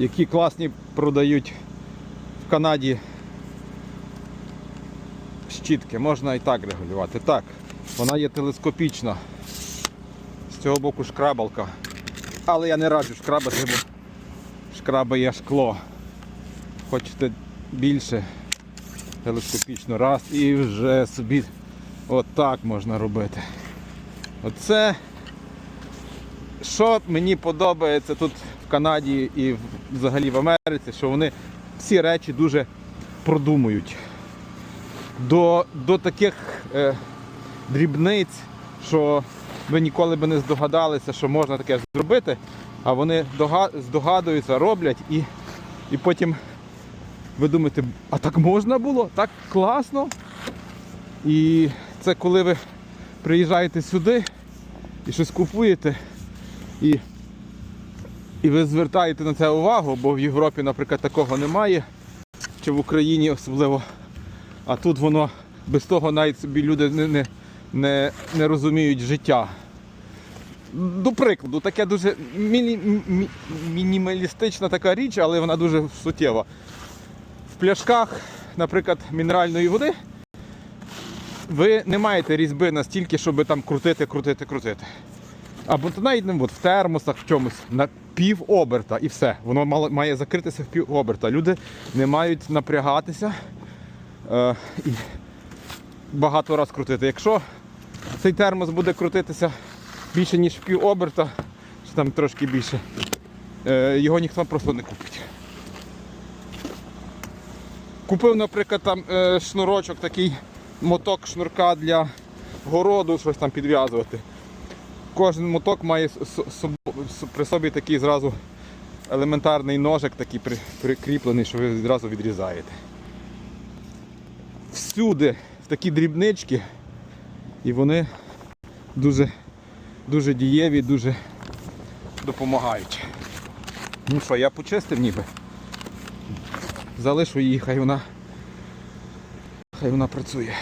які класні продають в Канаді щітки. Можна і так регулювати. Так, вона є телескопічна. З цього боку шкрабалка. Але я не раджу шкрабати, бо шкрабає шкло. Хочете більше телескопічно раз і вже собі отак можна робити. Оце, що мені подобається тут в Канаді і взагалі в Америці, що вони всі речі дуже продумують. До, до таких е, дрібниць, що ви ніколи би не здогадалися, що можна таке зробити, а вони здогадуються, роблять і, і потім ви думаєте, а так можна було? Так класно. І це коли ви приїжджаєте сюди і щось купуєте, і, і ви звертаєте на це увагу, бо в Європі, наприклад, такого немає, чи в Україні особливо. А тут воно без того навіть собі люди не, не, не, не розуміють життя. До прикладу, таке дуже міні, мі- мінімалістична така річ, але вона дуже суттєва. В пляшках, наприклад, мінеральної води, ви не маєте різьби настільки, щоб там крутити, крутити, крутити. Або то навіть в термосах в чомусь на пів оберта і все. Воно має закритися в пів оберта. Люди не мають напрягатися е, і багато раз крутити. Якщо цей термос буде крутитися більше, ніж в пів оберта, чи там трошки більше, е, його ніхто просто не купить. Купив, наприклад, там е, шнурочок, такий моток шнурка для городу, щось там підв'язувати. Кожен моток має при собі такий зразу елементарний ножик, такий при- прикріплений, що ви відразу відрізаєте. Всюди такі дрібнички, і вони дуже, дуже дієві, дуже допомагають. Ну що, я почистив ніби. Залишу її, хай вона, хай вона працює.